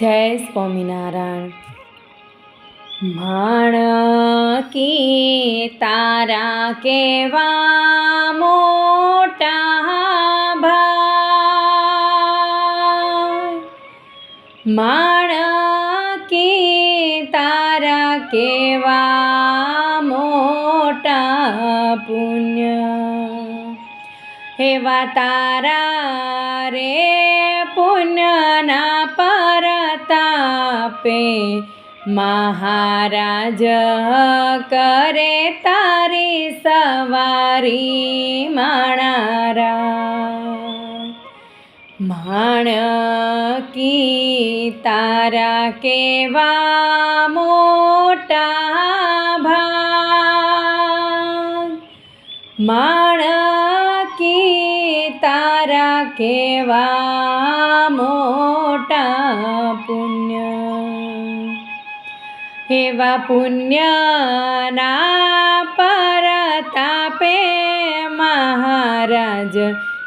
જય સ્વામિનારાયણ. માણ કે તારા કેવા મોટા ભાઈ? માણકી તારા કેવા મોટા પુણ્ય? એવા તારા રે પુણ્યના પરતાપે મહારાજ, કરે તારી સવારી, માણારા. માણકી તારા કેવા મોટા ભાગ? માણકી તારા કેવા મોટા એવા પુણ્યના પરતાપે મહારાજ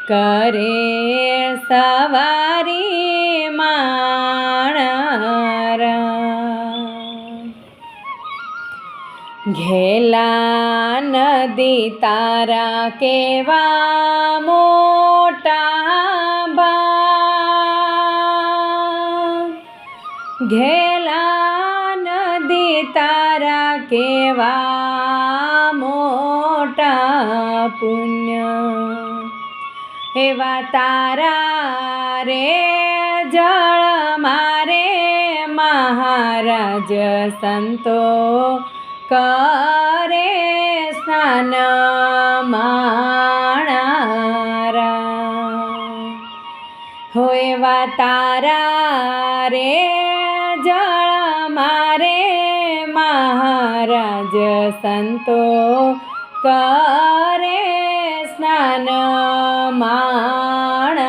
કરે સવારી માણરા. ઘેલા નદી તારા કેવા મોટા બા. ઘેલા કેવા મોટા પુણ્ય? એવા તારા રે જળ મારે મહારાજ સંતો કરે સ્નાન માણારા. હો એવા તારા રે જળ મારે મહારાજ સંતો કરે સ્નાન માણારા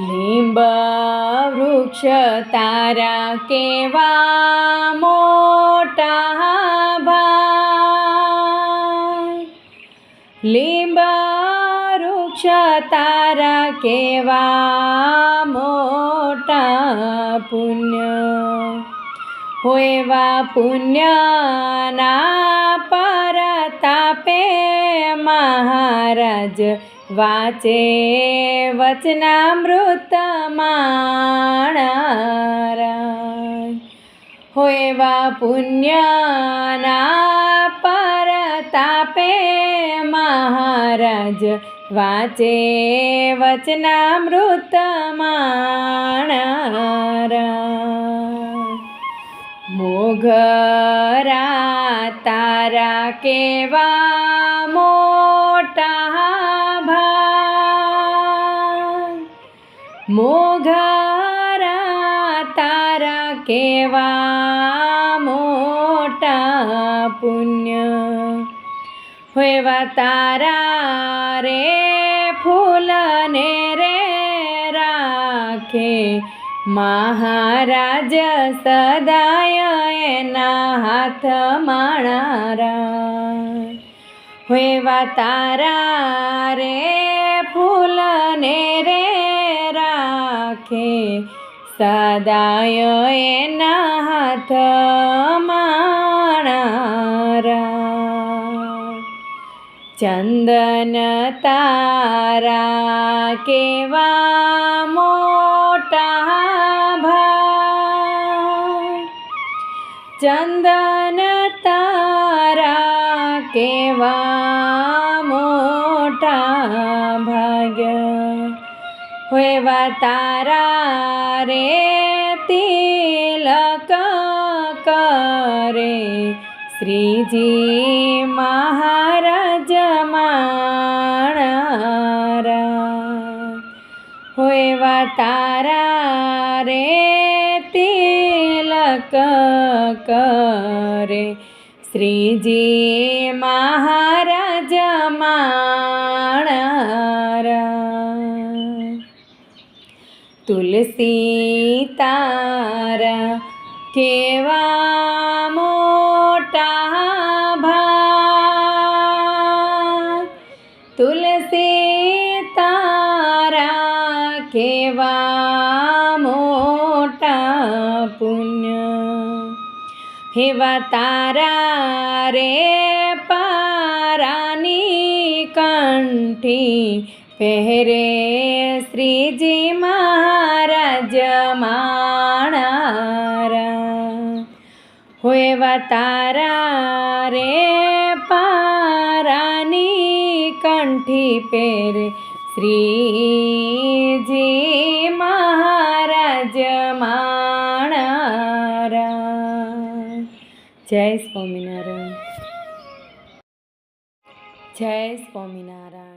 લીંબ વૃક્ષ તારા કેવા મોટા કેવા મોટા પુણ્ય? હોયવા પુણ્યના પરતાપે મહારાજ વાચે વચનામૃત માણારા હોયવા પુણ્યના પરતાપે મહારાજ વાચે વચનામૃત માણારા મોઘરા તારા કેવા મોટા ભાઈ મોઘરા તારા કેવા મોટા પુણ્ય. હોવા તારા રે, ફૂલને રે રાખે. મહારાજ સદાય એના હાથ માણારા. હોવા તારા રે, ફૂલને રે રાખે. સદાય એના હાથ માણારા. ચંદન તારા કેવા મોટા ભાઈ ચંદન તારા કેવા મોટા ભાગ્ય હોવા તારા રે તિલક કરે શ્રીજી મહારાજ માણારા હોવા તારા રે તિલક કરે. શ્રીજી મહારાજ માણારા તુલસી તારા કેવા મોટા કેવા મોટા પુણ્ય. હેવા તારા રે પારાની કંઠી પહેરે શ્રીજી મહારાજ માણારા. હોય તારા રે પારાની કંઠી પહેરે શ્રીજી મહારાજ માણારા. જય સ્વામિનારાયણ. જય સ્વામિનારાયણ.